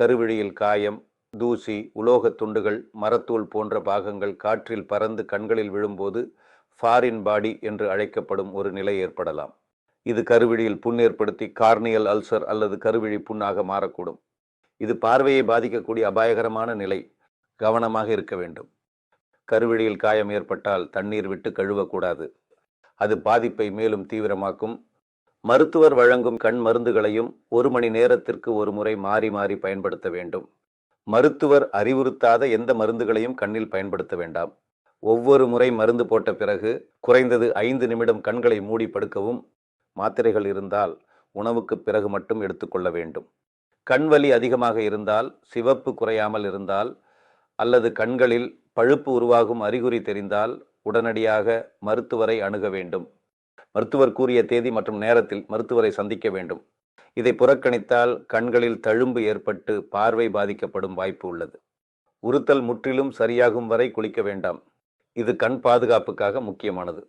கருவிழியில் காயம் தூசி உலோகத் துண்டுகள் மரத்தூள் போன்ற பாகங்கள் காற்றில் பறந்து கண்களில் விழும்போது ஃபாரின் பாடி என்று அழைக்கப்படும் ஒரு நிலை ஏற்படலாம். இது கருவிழியில் புண் ஏற்படுத்தி கார்னியல் அல்சர் அல்லது கருவிழி புண்ணாக மாறக்கூடும். இது பார்வையை பாதிக்கக்கூடிய அபாயகரமான நிலை கவனமாக இருக்க வேண்டும். கருவிழியில் காயம் ஏற்பட்டால் தண்ணீர் விட்டு கழுவக்கூடாது. அது பாதிப்பை மேலும் தீவிரமாக்கும். மருத்துவர் வழங்கும் கண் மருந்துகளையும் ஒரு மணி நேரத்திற்கு ஒரு முறை மாறி மாறி பயன்படுத்த வேண்டும். மருத்துவர் அறிவுறுத்தாத எந்த மருந்துகளையும் கண்ணில் பயன்படுத்த வேண்டாம். ஒவ்வொரு முறை மருந்து போட்ட பிறகு குறைந்தது ஐந்து நிமிடம் கண்களை மூடி படுக்கவும் மாத்திரைகள் இருந்தால் உணவுக்கு பிறகு மட்டும் எடுத்துக்கொள்ள வேண்டும். கண் வலி அதிகமாக இருந்தால் சிவப்பு குறையாமல் இருந்தால் அல்லது கண்களில் பழுப்பு உருவாகும் அறிகுறி தெரிந்தால் உடனடியாக மருத்துவரை அணுக வேண்டும். மருத்துவர் கூறிய தேதி மற்றும் நேரத்தில் மருத்துவரை சந்திக்க வேண்டும். இதை புறக்கணித்தால் கண்களில் தழும்பு ஏற்பட்டு பார்வை பாதிக்கப்படும் வாய்ப்பு உள்ளது. உறுத்தல் முற்றிலும் சரியாகும் வரை குளிக்க வேண்டாம். இது கண் பாதுகாப்புக்காக முக்கியமானது.